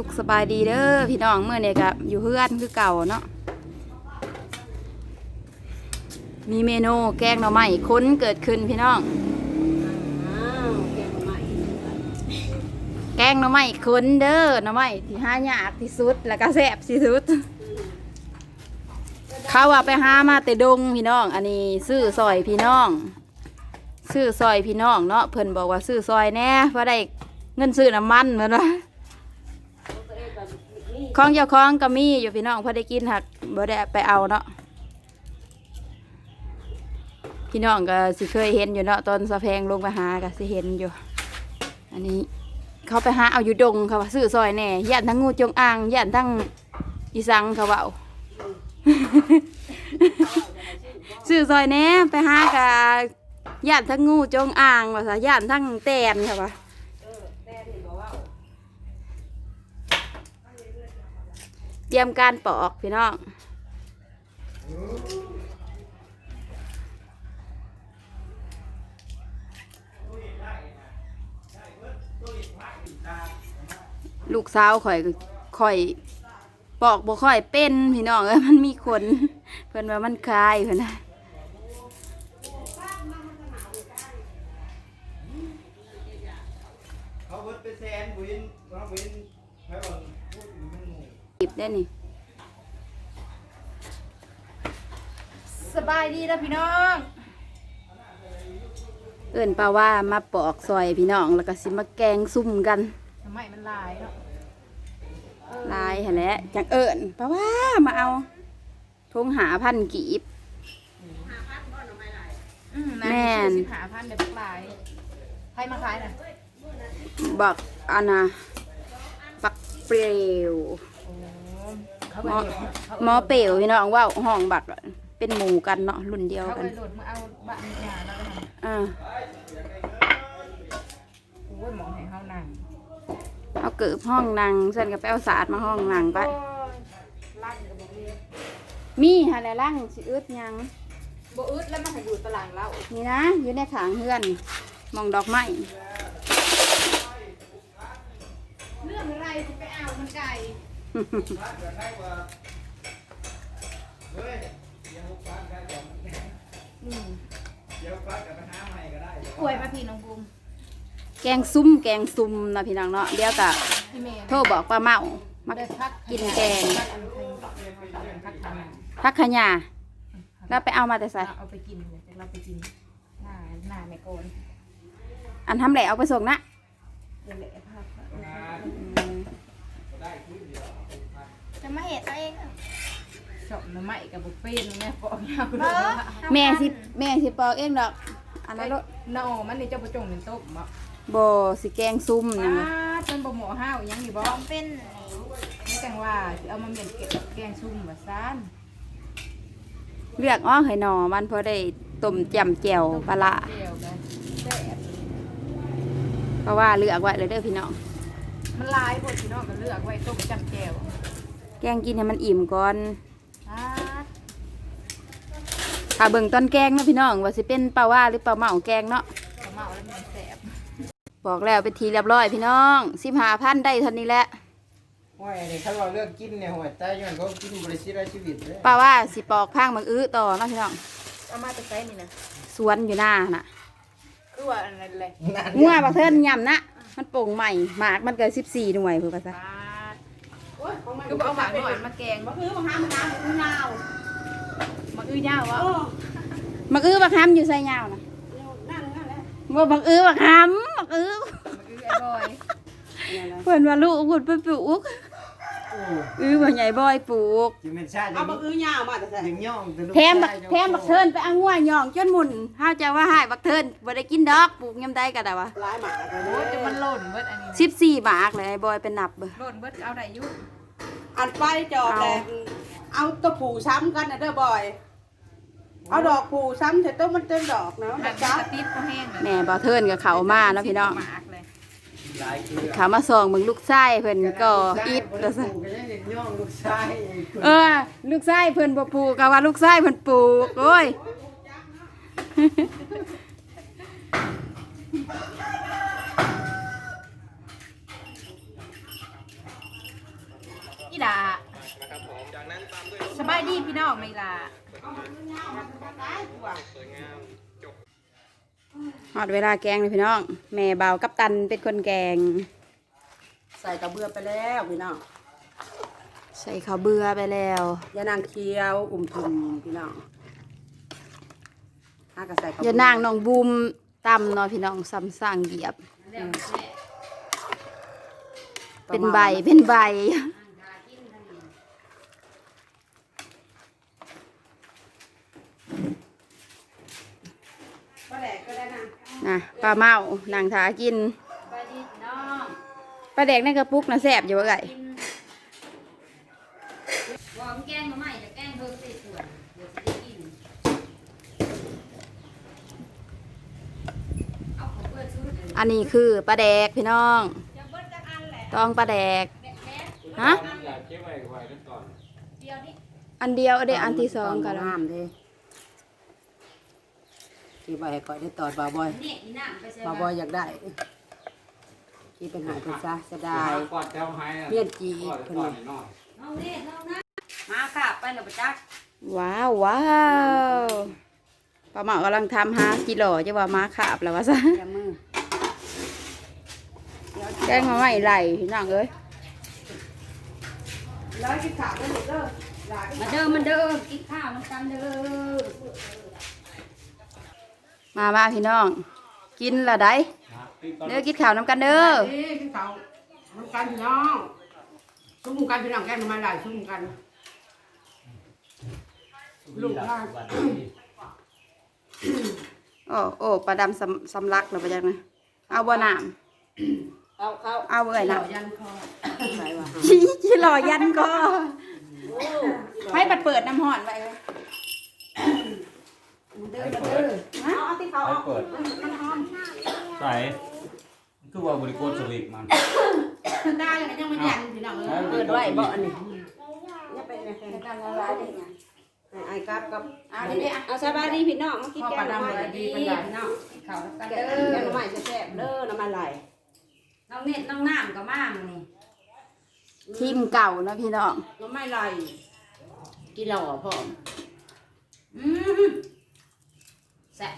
สุขสบายดีเด้อพี่น้องเมื่อเนี่ยกับอยู่เพื่อนคือเก่าเนาะมีเมนูแกงหน่อไม้ค้นเกิดขึ้นพี่น้องแกงหม่แกงหน่อไม้ค้นเด้อหน่อไม้ที่หายากที่สุดแล้วก็แซ่บที่สุด เขาว่าไปหามาแต่ดงพี่น้อง อันนี้ซื้อซอยพี่น้องซื้อซอยพี่น้องเนาะเพิ่นบอกว่าซื้อซอยแน่เพราะได้เงินซื้อน้ำมันเหมือนว่า ของเจ้าของก็มีอยู่พี่น้องพอได้กินหักบ่ได้ไปเอาเนาะพี่น้องก็สิเคยเห็นอยู่เนาะตอนสะแพงลงไปหาก็สิเห็นอยู่ อันนี้เขาไปหาเอาอยู่ดงเขาว่าซื้อซอยแน่ย่านทั้งงูจงอางย่านทั้งอีสังเขาว่าเอาซื้อซอยแน่ไปหากะย่านทั้งงูจงอางว่าซะย่านทั้งแตนค่ะว่า เตรียมการปอกพี่น้องลูกสาวข่อยข่อยปอกบ่ค่อยเป็นพี่น้องเอ้ยมันมีขนเพิ่นว่ามันคลายเพิ่นนะเขาเบิดเป็นแสนบุญเราเว้นไว้บางพูดมันหมู่ หยิบได้นี่สบายดีแล้วพี่น้อง เอิ้นป้าว่ามาปอกซอยพี่น้องแล้วก็สิมาแกงซุ่มกันทำไมมันลายเนาะลายหั่นแหละจังเอิญป้าว่ามาเอาทงหาพันกีบอืมแม่นสิบหาพันเดี๋ยวพวกลายใครมาขายน่ะบักอันนะบักเปรียวโอ้เขา หไปมอโหลดเขาหมอเปรียวพี่น้องเว่าห้องบักเป็นหมู่กันเนาะรุ่นเดียวเขากัไปนโหลดมาเอาบ้านยาแล้วก็ทำอ่าโอ้ยหมองให้เขานั่งเอาเกิบห้องนางเส้นกับแป้วสาดมาห้องนางไป โอ้ยลั่นกับบ่มีมีหาแลล่างสิอึดหยังบ่อึดแล้วมันให้อยู่ตารางเรานี่นะอยู่ในขางเฮือนหมองดอกไม้เรื่องอะไรที่ไปเอามันไก่ เฮ้ยเดี๋ยวฟังกันก่อนอืมเดี๋ยวฟังกันไปหาใหม่ก็ได้กล้วยมาพี่น้องบุ้มแกงซุ่มแกงซุ่มนะพี่น้องเนาะเดี๋ยวกะพี่เมย์โทรบอกป้าเมามาได้พักกินแกงพักอันไทยพักทางนั้นพักขยาแล้วไปเอามาแต่ใส่เอาไปกินเลยเราไปกินหน้าหน้าแม่โกนอันทำแหละเอาไปส่งนะเดี๋ยวแหละภาพ จะมาเห็ดเอาเองเหรอชอบน้ำไหม้กับบุฟเฟ่ต์แม่ปอกยาวเลเอยอแม่สิแม่สิปอกเองดอกอันนั้นโลดนอมันนี่เจ้าประจงเป็นต้มบ่บ่สิแกงซุ่มหยังป้าไงจนบ่หมอห้าวอีหยังอยู่บ่ต้องเป็นไม่จังว่าสิเอามาเมียนเก็บแกงชุ่มว่าซ่านเลือกอ้อให้หนอมันพอได้ต้มจำแจ่วปลาร้าเจียวกันแซ่บเพราะว่าเลือกไว้เลยเด้อพี่น้องมันลายพวกพี่น้องก็เลือกไว้ต้มจำแจ่ว แกงกินให้มันอิ่มก่อนป้าถ้าเบิ่งตอนแกงเนาะพี่น้องว่าสิเป็นปลาว่าหรือปลาเมาแกงเนาะเขาเมาแล้วมันแซ่บบอกแล้วเป็นทีเรียบร้อยพี่น้องสิบหาพันได้เท่านี้แหละห้วยนี่เขาเราเลือกกินเนี่ยห้วยแต่ย้อนเขากินบริสิทธิ์ชีวิตเลยปลาว่าสิปอกพางมังอื้อต่อเนาะพี่น้องเอามาแต่ไสนี่นะสวนอยู่หน้าน่ะคือว่าอันนั้นเลยนั่นงัวบักเทินยำนะมันโป่งใหม่หมากมันเกิดสิบสี่หน่วยเพื่อ กันซะป้าคือบ่เอาหมากหน่อยมาแกงบ่คือบ่ห้ามน้ำมันยาวมันอื้อยาววะมักอื้อบักฮัมอยู่ใส่ยาวนะว่าบักอื้อบักฮัมบักอื้อมันอื้อไอ้บอย เพิ่นว่าลูกกุดไปปลูกโอ้อื้อบ่ใหญ่บ่อยปลูกจิเป็นชาติเอาบักอื้อยาวมาแต่ใส่ยังย่องแต่ลูกแถมบักชายแถมบักเทินไปเอางัวหย่องจนหมุนเฮาจะว่าให้บักเทินบ่ได้กินดอกปลูกยามใดก็ได้วะร้ายหมากันโอ้ยจะมันหล่นเบิดอันนี้นะสิบสี่บาทเลยไอ้บอยเป็นนับเบอหล่นเบิดเอาได้อยู่อันไฟจอบแดงเอาตะผูซ้ำกันนะเด้อบอยเอาดอกผูซ้ำเสร็จต้นมันเต็มดอกเนาะหันจ้ากระติดก็แห้งเลยแม่บ่เทินกับเขามาเนาะพี่น้องหมาก เลยหลายคือเขามาส่องมึงลูกไส้เพิ่นก็อิดแล้แล้ววซะก็ยังเห็นย่องลูกชายเออ ลูกไส้เพิ่นบ่ปลูกก็ว่าลูกไส้เพิ่นปลูกโอ้ยเอีหล่าสบายดีพี่น้องไหมล่ะ ฮอดเวลาแกงเลยพี่น้อง แม่เบาวกับตันเป็นคนแกง ใส่กระเบือไปแล้วพี่น้อง ใส่ข้าวเบื่อไปแล้วยานางเคียวอุ่มทุมพี่น้องห้ากระใส่กระอย่านางน้องบูมตำเนาะพี่น้องซ้ำสั่งเหยียบ เป็นใบเป็นใบ ปลาแดกก็ได้นะ นะปลาเมานางถากินสบายดีพี่น้องปลาแดกในกระปุกนะแซ่บอยู่ว่าไงวอมแกงมาใหม่จะแกงเพิ่มสิส่วนเดี๋ยวจะได้กินเอาของเพื่อนชุดเลยอันนี้คือปลาแดกพี่น้องต้องปลาแดกฮะ อยากเก็บไว้ไว้ก่อนเดียวนี่อันเดียวเด้อันที่สองกันงา มเด้ที่ใบก่อยได้ตอดบาวบอยนี่อีน้ำไปใส่บาวบอยอยากได้ที่เป็นหายเป็นซะจะได้กอดแถวไห้เมียนจีอีกกอดเพิ่นก่อว่านหน่อยเอาเนี่ยเอานะมาค่ะไปแล้วปะจักว้าวว้าวปลาเมากำลังทำหากิโลจะว่ามาขาบแล้ววะซะแกมือแกงมาไม่ไหลพี่น้องเอ้ยร้อยสิบขาได้หมดเด้อหลายมาเด้อมาเด้อกินข้าวน้ำกันเด้อ มามาพี่น้อง กินละได้เด้อกินข้าวน้ำกันเด้อนี่ที่เขามันกันพี่น้องซุ้มกันพี่น้องแกงทำไมหลายซุ้มกันลูกหลานโอ้โอ้ปลาดำสำสำลักเลยไปจังนะเอาบ่น้เอาเขาำเอาเบื่อเหน้ล่ายันคอใส่ว่าำชี้ชี้หล่อยันก็ให้บัดเปิดน้ำห่อนไว้ เลยเด้อเด้อเอาเอาที่เขาไปเอาเปิดใส่คือว่าบริโภคสวิกมันได้ยังไงยังไม่ยันพี่น้องเออเปิดไว้บ่อันนี้เนี่ยไปเนี่ยเป็นการละลายได้ไงไอ้กับกับเอาดิดิอะเอาสบายดีพี่น้องมากินแกงหน่อไม้ดีเป็นใหญ่เนาะข้าวแกเด้งแกงหน่อไม้แซ่บเด้อน้ำมันไหลน้องเน็ตน้องน้ำก็มามื้อนี่ทีมเก่านะพี่น้องน้ำไม้ไหลกินเหล้าอะพ่ออืม แซ่บ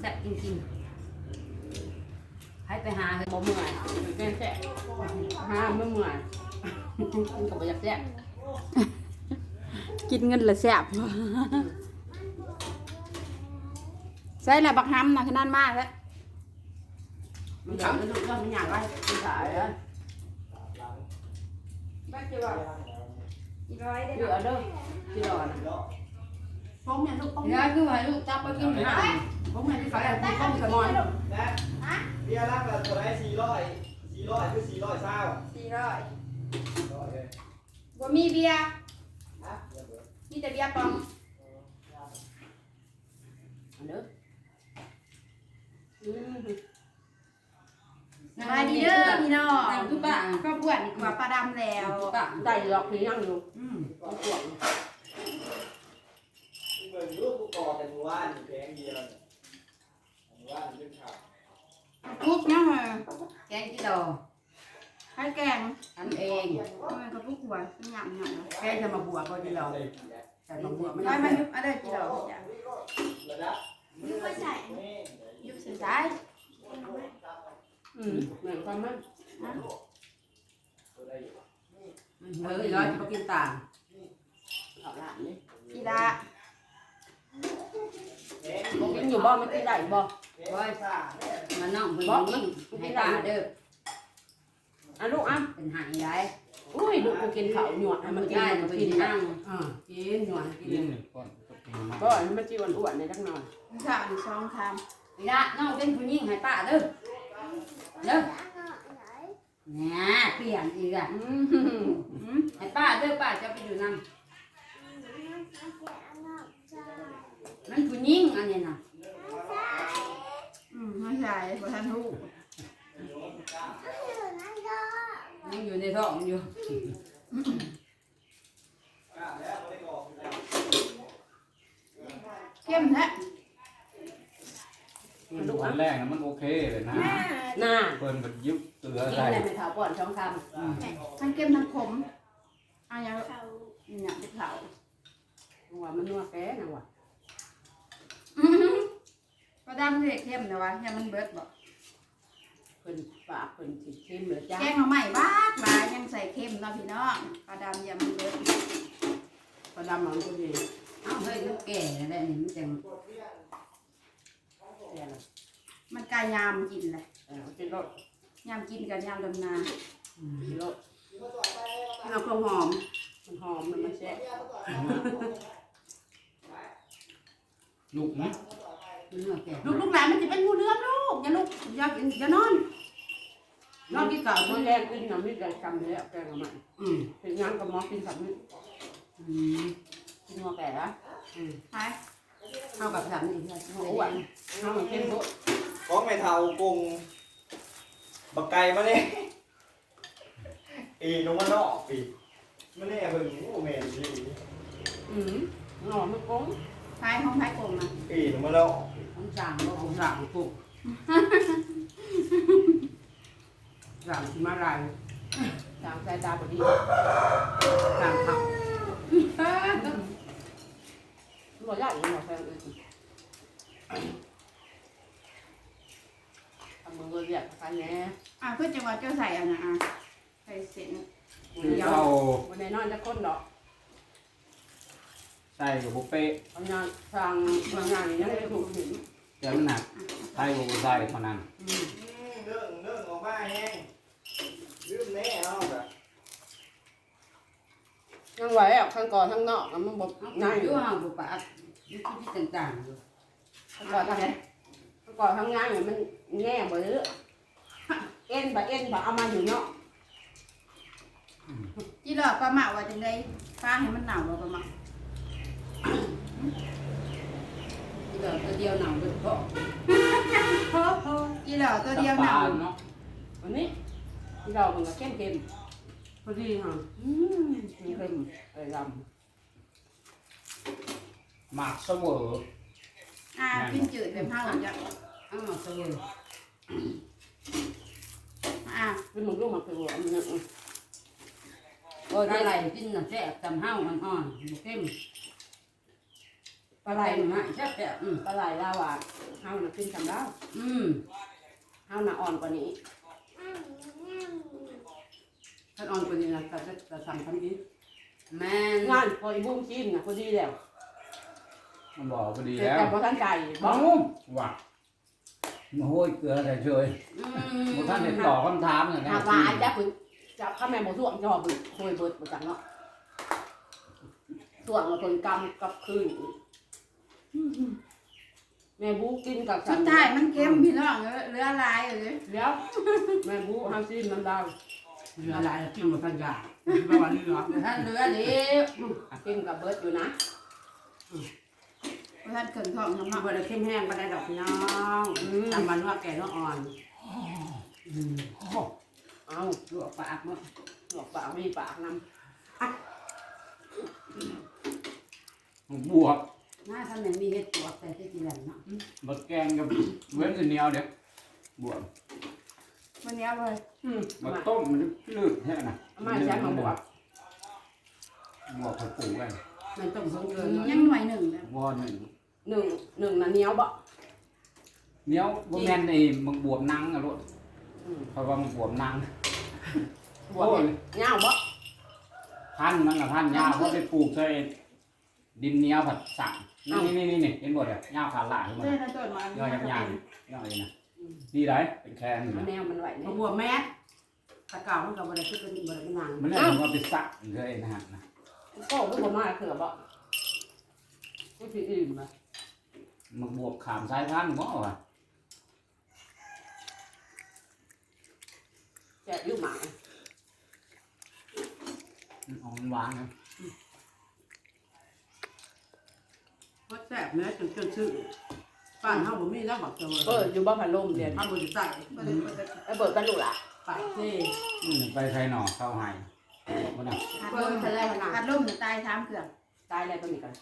แซ่บจริงๆให้ไปหาเถอะบ่เมื่อยแกงแซ่บห้ามไม่เมื่อยมันก็บ่อยากแซ่บกินเงินละแซ่บใส่ละบักฮัมนะขนาดมากแล้วมันเขาจะดูว่ามันอยากไว้มันขายอะบ้านจะว่าอีร้อยได้เยอะเด้อที่รอนะพงเนี่ยลูกพงเดี๋ยวคือให้ลูกจับไปกินน้ำพงเนี่ยที่เขาเอาพงสมอนเบียร์รับแบบตัวไหนสี่ร้อยสี่ร้อยคือสี่ร้อยเศร้าสี่ร้อยร้อยเลยบ่มีเบียร์มีแต่เบียร์ปองเด้ออืมสบายดีเด้อพี่น้องน้ำทุกบ้านก็บวชนี่กว่าปลาดำแล้วป้าได้หลอกพี่ยังอยู่อืมเอาขวง เบิ่งรูปผู้ก่อแต่หมู่บ้านแพงเดียวเนี่ยหมู่บ้านเป็นข่าวกุ๊กเนี่ยเหรอแกงกี่ดอกให้แกงอันเองทำไมกับลูกหัวเป็นหยำหยำแกจะมาบวชก็ที่เราแต่มาบวชไม่ไม่ได้มายุบอะไรกี่ดอกจ้ะระดับยุบไปใส่นี่ยุบเสียใจอืมเหมือนกันมั้ยตัวใดอยู่เออร้อยจะกินต่างเอาละนี่กีฬา แพงกินอยู่บ่ไม่กินได้บ่แพงซ่าเนี่ยมันน้องเพิ่นบ่นี่มันให้กินป้าได้เด้ออะลูกอะเป็นหายได้อุ้ยลูกกูกินข้าวหยวดให้มันกินได้มันไปกินนั่งอ่ากินหยวดกิกินนหนึ่งก้อนก็กินมาก็มันจีวันอ้วนในจักหน่อยข้าวสองคนี่ละน้องเป็นผู้หญิงให้ป้าเด้อเด้อเนี่ยเปลี่ยนอีกอะอืมให้ป้าเด้อป้าจะไปอยู่นั่ง มันผู้หญิงอันนี้น่ะำอืมไม่ใช่พอท่านรู้ยังอยู่ในท้องอยู่กล้าแล้วไม่ได้ก่อแล้วเข้มแท้งมันลูกวัอะนแรกนะมันโอเคเลยนะหน้าเพิ่นก็ยุบเตือกินใส่อะไรไม่เท่าป้อนช่องคทั้งเค็มทั้งขมเอันนี้เขาเนี่ยพริกเผาำว่ามันนัวแก่นะว่ะ ก็ดำเลยเค็มนะวะอย่ามันเบิดบอกเพิ่นปากเพิ่นสิเค็มเหลือจ้าแกงเอาใหม่บ้ากมายังใส่เค็มเนาะพี่น้องปลาดำอย่ามันเบิดปลาดำมันก็ดีเอาเฮ้ยลูกแก่แล้วนี่มันจังแก่ละมันกายามกินเลยเออกินรสยามกินกับยามดำนากินรสเราเครื่องหอมมันหอมมันมันแซ่บ ลูกนี้มันเนื้อแก่ลูกลูกหลานมันจะเป็นงูเหลือมลูกอย่าลูกอย่าอย่านอนนอนกินข้าวมันแรงกินน้ำมิตรกันจำเลยแกงกับมันอืมเป็นยังกับหมอกินสับมิตรอืมกินงัวแก่ละอืมไปเข้ากับสามนี่เพื่อนโอ้ยน้องมันเข้มโตของไม่เท่ากงบักไก่มาเนี่ยอีนงมันนอกปีมาเนี่ยเบิ่งโอ้แม่นดีอืมหน่อมันกง ไปห้องไผ่กงนะอีนงมันนอกต้องสั่งบ่เอาสั่งปุ๊บสั่งที่มาลายสั่งสายตาพอดีสั่งขับหน่อยใหญ่หน่อยแพงเลยทำมือเรียกใครแน่อะเพื่อจังหวัดเจ้าใส่เอันนะอะใส่เส้นคือเอาวันไหนนอนจะก้นดอก ใส่กับบุฟเฟ่ต์ทำงานสร้างทำงานนี้ยังไม่ถูกหินแต่มันหนักใส่กับบุใส่เท่านั้นอืมอืมเรื่องเรื่องออกมาแห้งลืมแน่เอาแบบยังไหวอะข้างก่อนข้างนอกอะมันบอกเอาง่ายออยู่ยู่เฮาบ่ปากอยู่ที่ต่างๆอยู่ข้างก่อนทางข้างก่อนทางงานเนี่ยมันแง่บ่เยอะเอ็นบ่เอ็นบ่เอามาอยู่เนาะจีหลอกปลาหมาว่าจังไดฟ้าให้มันหนาวบ่ปลาหมา ที่เราตัวเดียวหนาวบ่พอจีหลอกตัวเดียวหนาวเนาะวันนี้ที่เรามันก็เข้มเข้มพอดีฮะอืมเข้มเข้มไปรหมักเสมออ่ากินจืดแบบเฮาจ้ะเอามาตัวอ่าำเป็นหมึกลูกหมักเป็นหัวมันเนี่ยอืมโอ้ยปลาได้ไหลไรกินน่ะแซ่บจำเฮามันอ่อนบ่เข้ม ปลาไหลไหลมามาแซ่บๆอืมปลาไหลลาวอะเฮาน่ะกินจำได้อืมเฮาน่ะอ่อนกว่านี้ถ้าอ่อนกว่านี้นะจะจะสั่งทันทีแม่นงานพออีบุ้งจิ้มนะพอดีแล้วมันบอกพอดีแต่แล้วพอท่านใจบบ้ออกว่ะมาห้ยเกลือใส่เฉยอืบ่ท่านเห็นตอบคำถามอย่างหากว่าอาจจะพึ่งจับข้าแม่หมูส่วงจะหอบคุยเบิดมาจากเนาะส่วงมาคนกำกับคืน แม่บูกินกับสุดท้ายมันเค็มพี่น้องเอ้ยเหลือหลายเอ้ยแล้วแม่บูห้ามซีนน้ำดาวเรือหลายแล้วกินบ่ทันยาไม่ว่าเรือท่านเรือเด้กินกับเบิดอยู่นะบ่ทันเกินท้องน้ำมาเนาะเบิดเข้มแห้งก็ได้ดอกพี่น้องจำมันว่าแก่เนาะอ่อนอืมเอาลวกปากเนาะหลอกปากไม่ปากน้บวก หน้าท่านแม่นมีเฮ็ดตัวแต่ที่กินแล้วเนาะบักแกงกับ เว้นเหนียวเด็กบวกวันนี้เอาเลยำอืมบักต้มมันลืดแค่น่ะไม่ใช่มาบวกบวกผักปูไว้มันต้องสงเกินเนาะยังหน่วยหนึ่งนะวอนหนึ่งหนึ่งหนึ่งน่ะเหนียวบ่เหนียวบ่แม่นไอ้มึงบวบนังอะลูกอืมเพราะว่ามึงบวบนังบวกเนี่ยเหนียวบ่พันธุ์มันละพันธุ์ยาวเพราะไปปลูกใส่ดินเหนียวผัดสั่ง นี่นี่นี่นี่เห็นบ่เด้อยาวขาดหลายขึ้นมาเจ้าหน้าต้นมาย่อยยับยั้งย่อยนะดีไรเป็นแคนอยู่มันนะแนวมันไหวบ่เนี่ยบัวแม่ตะเก่ามันก็บ่ได้คือเป็นบ่ได้เป็นนางมันเรียกว่าเป็นสักเลยนะฮะนะโก้ก็บ่มาเขือบ่ก็สิอื่นบ่มันบวกขามสายพันธุ์บ่วะแจกอยู่หมามันออกมันหวานนะ เพราะแซ่บแม่จนจนซื้อบ้านเฮาบ่มีแล้วบักเจอเปิดอยู่บ่พัดลมเดียนเฮาบ่ได้ใส่บ่ได้บ่ได้ไอ้เปิดกันลูกล่ะปากเซ่อืมไปใส่หน่อเข้าให้บ่น่ะหัดลมทะเลหัดลมเนี่ยตายสามเกลือนตายแล้วก็มีกัน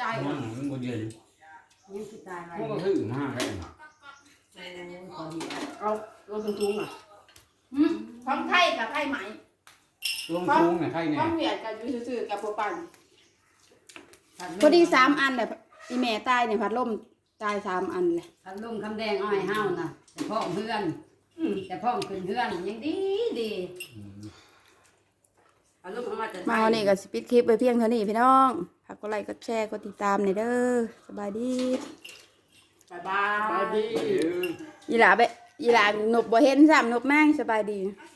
ตายมันมันบ่เย็นยังสิตายไว้มันก็คือมากเลยกเอารถสูงๆอะหืมของไทยกับไทยไหมรวมสูงเนี่ยใครเนี่ยของเวียดกับอยูซื่อๆกับโปปันพอดีสามอันเลย อีแม่ตายเนี่ยพัดลมตายสามอันเลยพันลุงคำแดงอ้อยเฮานะแต่พ่อเพื่อนแต่พ่อขึ้นเพื่อนยังดีดีพันลุงเอามาแต่ไทยมาวันนี้ก็สปิดคลิปไปเพียงเท่านี้พี่น้องฝากกดไลค์กดแชร์กดติดตามหน่อยเด้อสบายดีบายบายดีอีหลาไปอีหลาหนบบ่เห็นซ้ำหนบแม่งสบายดีส